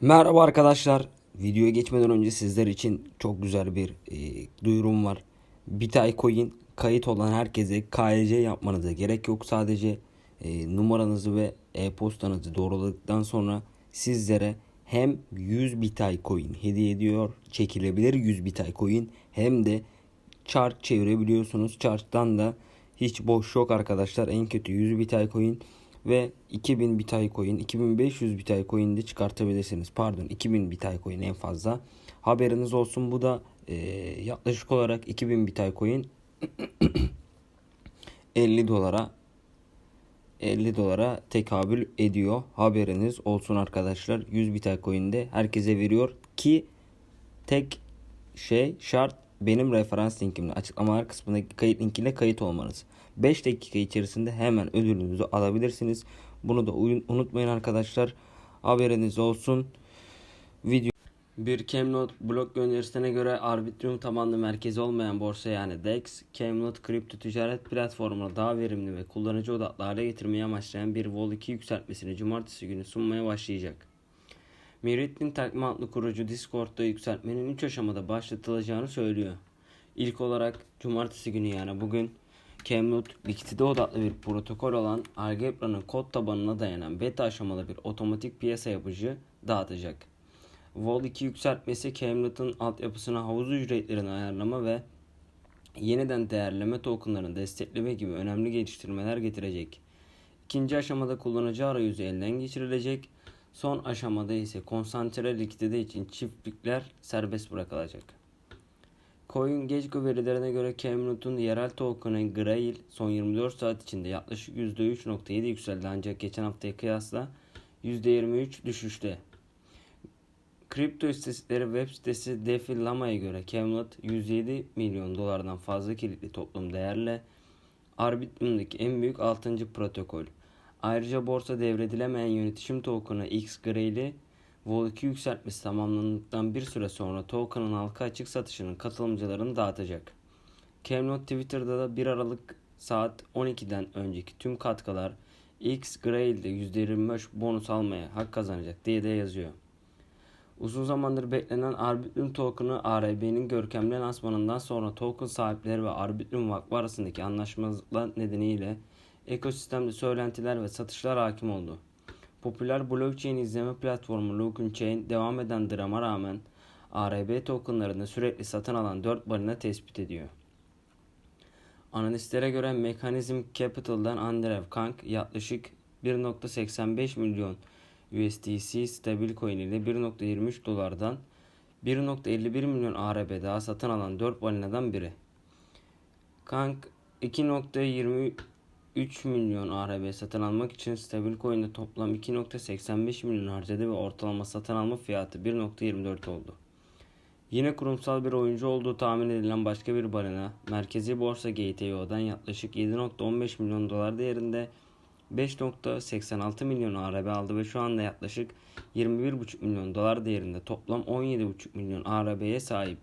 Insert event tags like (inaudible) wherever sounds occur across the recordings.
Merhaba arkadaşlar. Videoya geçmeden önce sizler için çok güzel bir e, duyurum var. Bitay Coin kayıt olan herkese KYC yapmanıza gerek yok. Sadece e, numaranızı ve e-postanızı doğruladıktan sonra sizlere hem 100 Bitay Coin hediye ediyor. Çekilebilir 100 Bitay Coin hem de chart çevirebiliyorsunuz. Chart'tan da hiç boş yok arkadaşlar. En kötü 100 Bitay Coin ve 2000 Bitay Coin, 2500 Bitay Coin de çıkartabilirsiniz. Pardon 2000 Bitay Coin en fazla. Haberiniz olsun bu da e, yaklaşık olarak 2000 Bitay Coin (clears throat) 50 dolara 50 dolara tekabül ediyor. Haberiniz olsun arkadaşlar. 100 Bitay Coin'de herkese veriyor ki tek şey şart benim referans linkimle açıklamalar kısmındaki kayıt linkiyle kayıt olmanız. 5 dakika içerisinde hemen ödülünüzü alabilirsiniz. Bunu da unutmayın arkadaşlar. Haberiniz olsun. Video bir Camelot blok gönderisine göre Arbitrum tabanlı merkezi olmayan borsa yani DEX, Camelot kripto ticaret platformuna daha verimli ve kullanıcı odaklı hale getirmeyi amaçlayan bir Vol2 yükseltmesini cumartesi günü sunmaya başlayacak. Mirittin Takma adlı kurucu Discord'da yükseltmenin 3 aşamada başlatılacağını söylüyor. İlk olarak cumartesi günü yani bugün Camelot likidite odaklı bir protokol olan Algebra'nın kod tabanına dayanan beta aşamalı bir otomatik piyasa yapıcı dağıtacak. Vol 2 yükseltmesi Camelot'un altyapısına havuz ücretlerini ayarlama ve yeniden değerleme tokenlarını destekleme gibi önemli geliştirmeler getirecek. İkinci aşamada kullanıcı arayüzü elden geçirilecek. Son aşamada ise konsantre likidite için çiftlikler serbest bırakılacak. CoinGecko verilerine göre Camelot'un yerel token'ı Grail son 24 saat içinde yaklaşık %3.7 yükseldi ancak geçen haftaya kıyasla %23 düşüşte. Kripto istatistikleri web sitesi DeFi Lama'ya göre Camelot 107 milyon dolardan fazla kilitli toplam değerle Arbitrum'daki en büyük 6. protokol. Ayrıca borsa devredilemeyen yönetişim token'ı X Grail'i Vol2 yükseltmesi tamamlandıktan bir süre sonra token'ın halka açık satışının katılımcılarını dağıtacak. Camelot Twitter'da da 1 Aralık saat 12'den önceki tüm katkılar X Grail'de %25 bonus almaya hak kazanacak diye de yazıyor. Uzun zamandır beklenen Arbitrum token'ı ARB'nin görkemli lansmanından sonra token sahipleri ve Arbitrum Vakfı arasındaki anlaşmazlıklar nedeniyle ekosistemde söylentiler ve satışlar hakim oldu. Popüler blockchain izleme platformu Locun Chain devam eden drama rağmen ARB tokenlarını sürekli satın alan 4 balina tespit ediyor. Analistlere göre Mechanism Capital'dan Andrew Kank yaklaşık 1.85 milyon USDC stabil coin ile 1.23 dolardan 1.51 milyon ARB daha satın alan 4 balinadan biri. Kank 2.20 3 milyon ARB satın almak için stabil Stablecoin'de toplam 2.85 milyon harcadı ve ortalama satın alma fiyatı 1.24 oldu. Yine kurumsal bir oyuncu olduğu tahmin edilen başka bir balina, merkezi borsa GTO'dan yaklaşık 7.15 milyon dolar değerinde 5.86 milyon ARB aldı ve şu anda yaklaşık 21.5 milyon dolar değerinde toplam 17.5 milyon ARB'ye sahip.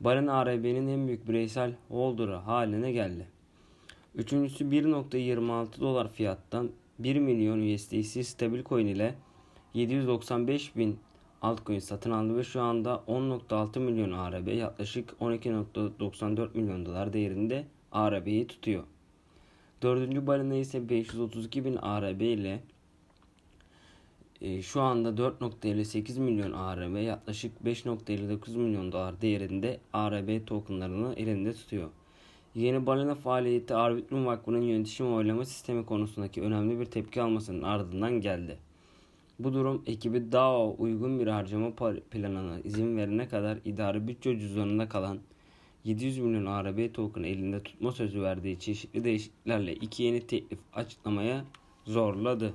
Barın ARB'nin en büyük bireysel holder'ı haline geldi. Üçüncüsü 1.26 dolar fiyattan 1 milyon USDC stabil coin ile 795 bin altcoin satın aldı ve şu anda 10.6 milyon ARB yaklaşık 12.94 milyon dolar değerinde ARB'yi tutuyor. Dördüncü balina ise 532 bin ARB ile e, şu anda 4.58 milyon ARB yaklaşık 5.59 milyon dolar değerinde ARB tokenlarını elinde tutuyor. Yeni balina faaliyeti Arbitrum Vakfı'nın yönetişim oylama sistemi konusundaki önemli bir tepki almasının ardından geldi. Bu durum ekibi DAO uygun bir harcama planına izin verene kadar idari bütçe cüzdanında kalan 700 milyon ARB token elinde tutma sözü verdiği çeşitli değişikliklerle iki yeni teklif açıklamaya zorladı.